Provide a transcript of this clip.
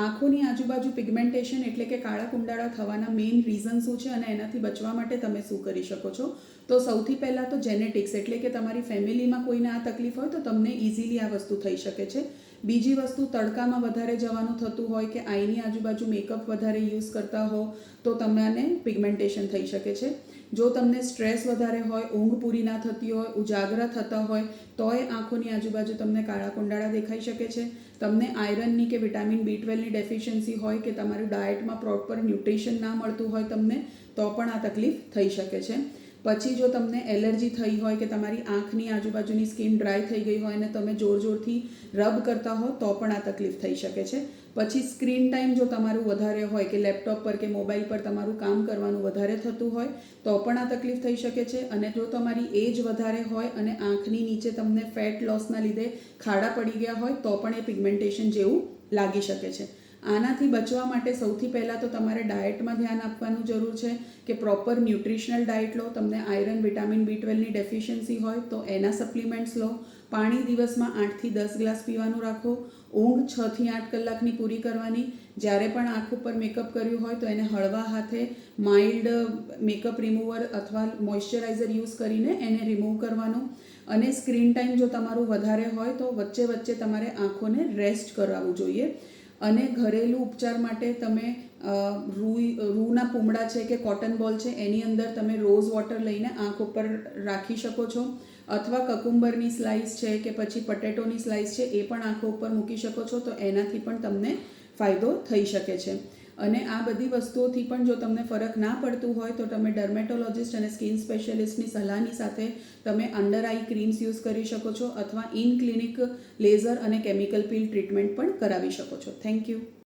આંખોની આજુબાજુ પિગમેન્ટેશન એટલે કે કાળા કુંડાળા થવાના મેઇન રીઝન શું છે અને એનાથી બચવા માટે તમે શું કરી શકો છો? તો સૌથી પહેલાં તો જેનેટિક્સ એટલે કે તમારી ફેમિલીમાં કોઈને આ તકલીફ હોય તો તમને ઇઝીલી આ વસ્તુ થઈ શકે છે. બીજી વસ્તુ, તડકામાં વધારે જવાનું થતું હોય કે આઈની આજુબાજુ મેકઅપ વધારે યુઝ કરતા હો, તો તમને પિગમેન્ટેશન થઈ શકે છે. જો તમને સ્ટ્રેસ વધારે હોય, ઊંઘ પૂરી ના થતી હોય, ઉજાગરા થતા હોય, તોય આંખોની આજુબાજુ તમને કાળા કુંડાળા દેખાઈ શકે છે. તમને આયરનની કે વિટામિન બી ટ્વેલ્વની ડેફિશિયન્સી હોય કે તમારું ડાયટમાં પ્રોપર ન્યુટ્રિશન ના મળતું હોય તમને, તો પણ આ તકલીફ થઈ શકે છે. પછી જો તમને એલર્જી થઈ હોય કે તમારી આંખની આજુબાજુની સ્કિન ડ્રાય થઈ ગઈ હોય અને તમે જોર જોરથી રબ કરતા હો, તો પણ આ તકલીફ થઈ શકે છે. પછી સ્ક્રીન ટાઈમ જો તમારું વધારે હોય કે લેપટોપ પર કે મોબાઈલ પર તમારું કામ કરવાનું વધારે થતું હોય, તો પણ આ તકલીફ થઈ શકે છે. અને જો તમારી એજ વધારે હોય અને આંખની નીચે તમને ફેટ લોસના લીધે ખાડા પડી ગયા હોય, તો પણ એ પિગમેન્ટેશન જેવું લાગી શકે છે. આનાથી બચવા માટે સૌથી પહેલાં તો તમારે ડાયટમાં ધ્યાન આપવાનું જરૂર છે કે પ્રોપર ન્યુટ્રિશનલ ડાયટ લો. તમને આયરન, વિટામિન બી ટ્વેલ્વની ડેફિશિયન્સી હોય તો એના સપ્લિમેન્ટ્સ લો. પાણી દિવસમાં આઠથી દસ ગ્લાસ પીવાનું રાખો. ઊંઘ છથી આઠ કલાકની પૂરી કરવાની. જ્યારે પણ આંખ ઉપર મેકઅપ કર્યું હોય તો એને હળવા હાથે માઇલ્ડ મેકઅપ રિમૂવર અથવા મોઇશ્ચરાઇઝર યુઝ કરીને એને રિમૂવ કરવાનું. અને સ્ક્રીન ટાઈમ જો તમારું વધારે હોય તો વચ્ચે વચ્ચે તમારે આંખોને રેસ્ટ કરાવવું જોઈએ. અને ઘરેલું ઉપચાર માટે તમે રૂઈ, રૂના પૂમડા છે કે કોટન બોલ છે, એની અંદર તમે રોઝ વોટર લઈને આંખ ઉપર રાખી શકો છો. અથવા કકુંબરની સ્લાઇસ છે કે પછી પટેટોની સ્લાઇસ છે, એ પણ આંખો ઉપર મૂકી શકો છો, તો એનાથી પણ તમને ફાયદો થઈ શકે છે. અને આ બધી વસ્તુઓથી પણ જો તમને ફરક ના પડતું હોય, તો તમે ડર્મેટોલોજિસ્ટ અને સ્કિન સ્પેશિયલિસ્ટની સલાહની સાથે તમે અંડર આઈ ક્રીમ્સ યુઝ કરી શકો છો અથવા ઇન ક્લિનિક લેઝર અને કેમિકલ પીલ ટ્રીટમેન્ટ પણ કરાવી શકો છો. Thank you.